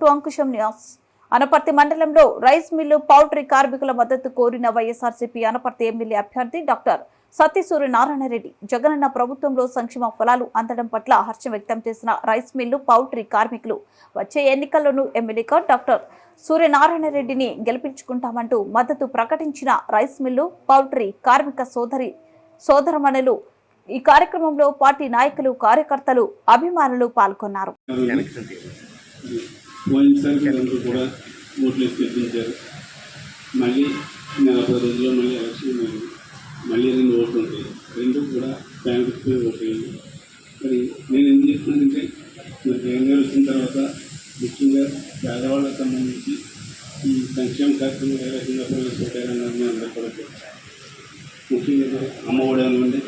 To Ankusham news. Anaparthi మండలంలో rice mill poultry కార్మికుల మద్దతు కోరిన వైఎస్ఆర్సీపీ అనపర్తి ఎమ్మెల్యే అభ్యర్థి డాక్టర్ సత్యసూరి నారాయణరెడ్డి జగనన్న ప్రభుత్వంలో సంక్షేమ ఫలాలు అందడం పట్ల హర్షం వ్యక్తం చేసిన రైస్ మిల్లు పౌల్ట్రీ కార్మికులు వచ్చే ఎన్నికల్లోనూ ఎమ్మెల్యేగా డాక్టర్ సూర్యనారాయణరెడ్డిని గెలిపించుకుంటామంటూ మద్దతు ప్రకటించిన రైస్ మిల్లు పౌల్ట్రీ కార్మిక సోదరి సోదరమణులు ఈ కార్యక్రమంలో పార్టీ నాయకులు కార్యకర్తలు అభిమానులు పాల్గొన్నారు. పోయినసారి మీరందరూ కూడా ఓట్లు తెప్పించారు మళ్ళీ నలభై రోజుల్లో మళ్ళీ ఎలక్షన్ ఉన్నాయి మళ్ళీ రెండు ఓట్లు ఉంటాయి. రెండు కూడా బ్యాంకుకి పోయి వేయండి. మరి నేను ఏం చెప్తున్నానంటే మరి జగన్ గారు వచ్చిన తర్వాత ముఖ్యంగా పేదవాళ్ళకి సంబంధించి ఈ సంక్షేమ కార్యక్రమం ఏ రకంగా ప్రవేశపెట్టారన్నది మీ అందరూ కూడా ముఖ్యంగా అమ్మఒడి అనివ్వండి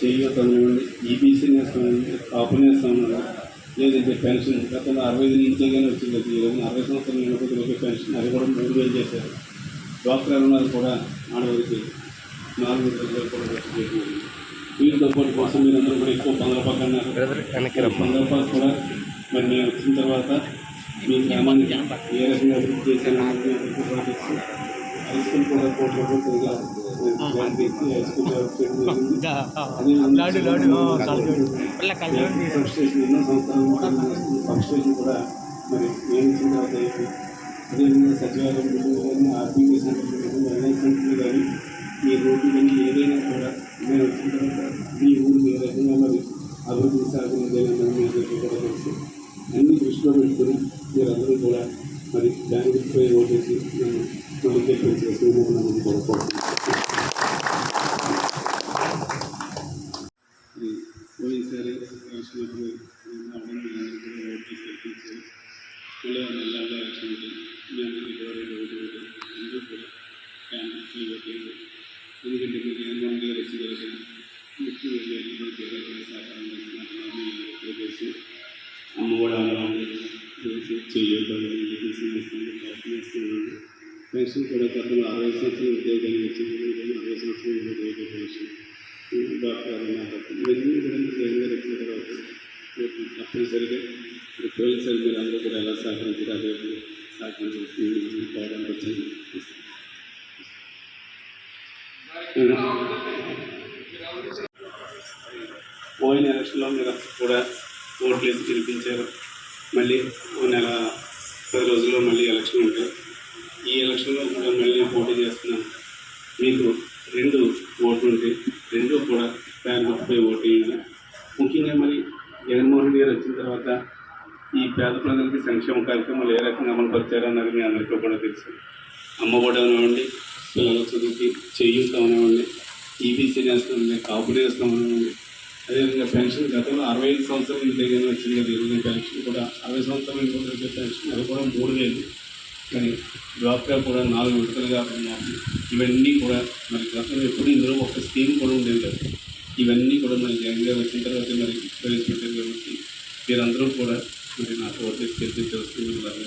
చేయూత అనివ్వండి ఈబీసీ నేస్తామండి కాపు నేస్తామని లేదంటే పెన్షన్. గతంలో అరవై ఐదు నుంచే కానీ వచ్చింది? ఈ రోజున అరవై సంవత్సరాల నిలబడి రూపాయల పెన్షన్. అది కూడా మూడు వేలు చేశారు. డ్వాక్రా రుణాలు కూడా ఆడవారికి నాలుగు వేలు కూడా చేస్తున్నారు వీటితో పాటు కోసం మీరందరూ కూడా ఎక్కువ పొందలపక్కన్నారు పొందలపాటు కూడా మరి మేము వచ్చిన తర్వాత మీ గ్రామానికి ఏ రకంగా అభివృద్ధి చేశారని హై స్కూల్ కూడా కోట్ల ఇచ్చి హై స్కూల్ సబ్ స్టేషన్ ఎన్నో నుంచి సబ్ స్టేషన్ కూడా మరి నియమించిన తర్వాత. అదేవిధంగా సచివాలయం బిల్డింగ్ కానీ RBI centre building NI centre కానీ ఈ రోడ్డు కానీ ఏదైనా కూడా నేను వచ్చిన తర్వాత ఈ ఊరు ఏ రకంగా మరి అభివృద్ధి సాగుతుందని మీ కూడా తెలుసు. అన్ని దృష్టిలో పెట్టుకుని మీరందరూ కూడా మరి దానికి పోయి ఓటేసి నేను మళ్ళీ గెలిపించేసి నన్ను కోరుకుంటున్నాను ఇది పోయినసారి ఎలక్షన్లప్పుడు రావడం మీ అందరికీ కూడా ఓటు చేసి గెలిపించారు మళ్ళీ మళ్ళీ అలా ఎలక్షన్ ఉంది మీ అందరికీ కూడా రెండు ఓటు ఓటు అందరూ కూడా క్యాండిడేట్స్కి ఓటు వేయండి. ఎందుకంటే మీరు జగన్మోహన్ గారు వచ్చిన తర్వాత ముఖ్యంగా జగన్మోహన్ గారు కూడా సహకారం చేస్తున్నారు మీ అందరికీ చేసి అమ్మ కూడా చేసి చేయొద్దు పెన్షన్ కూడా గతంలో అరవై సంవత్సరాలు ఉద్యోగాలు వచ్చింది కానీ అరవై సంవత్సరాలు ఉద్యోగ పెన్షన్ డాక్టర్ ఇవన్నీ కూడా మీరు జగన్ గారు వచ్చిన తర్వాత మీకు తప్పనిసరిగా ఇప్పుడు పోయినసారి మీరు అందరూ కూడా ఎలా సహకరించారు అదే సహకరించి పోవడానికి వచ్చింది పోయిన ఎలక్షన్లో మీరు కూడా ఓట్లు వేసి గెలిపించారు మళ్ళీ ఓ నెల పది రోజుల్లో మళ్ళీ ఎలక్షన్ ఉంటాయి ఈ ఎలక్షన్లో కూడా మళ్ళీ పోటీ చేస్తున్నాను మీకు రెండు ఓట్లు ఉంటాయి రెండు కూడా ఫ్యాన్ గుర్తుపై ఓటు వేయండి. ముఖ్యంగా మరి జగన్మోహన్ రెడ్డి గారు వచ్చిన తర్వాత ఈ పేద ప్రజలకి సంక్షేమ కార్యక్రమాలు ఏ రకంగా అమలు పరిచారన్నది మీ అందరికీ కూడా తెలుసు. అమ్మఒడి అవనివ్వండి పిల్లల చదువుకి చేయూత అవనివ్వండి ఈబీసీ నేస్తామండి కాపు నేస్తాం అవనివ్వండి అదేవిధంగా పెన్షన్ గతంలో అరవై ఐదు సంవత్సరాల నుంచి కానీ వచ్చింది కదా ఈరోజు పెన్షన్ కూడా అరవై సంవత్సరాల నుంచి పెన్షన్. అది కూడా మూడు వేలు. కానీ డ్వాక్రా కూడా నాలుగు విడతలుగా ఉన్నాయి ఇవన్నీ కూడా మరి గతంలో ఎప్పుడు ఇందులో ఒక స్కీమ్ కూడా ఉండేది కదా. ఇవన్నీ కూడా మరి జగన్ గారు వచ్చిన తర్వాత మరి ప్రవేశపెట్టారు కాబట్టి మీరందరూ కూడా మరి నాకు ఓటేసి గెలిపించవలసింది మిమ్మల్ని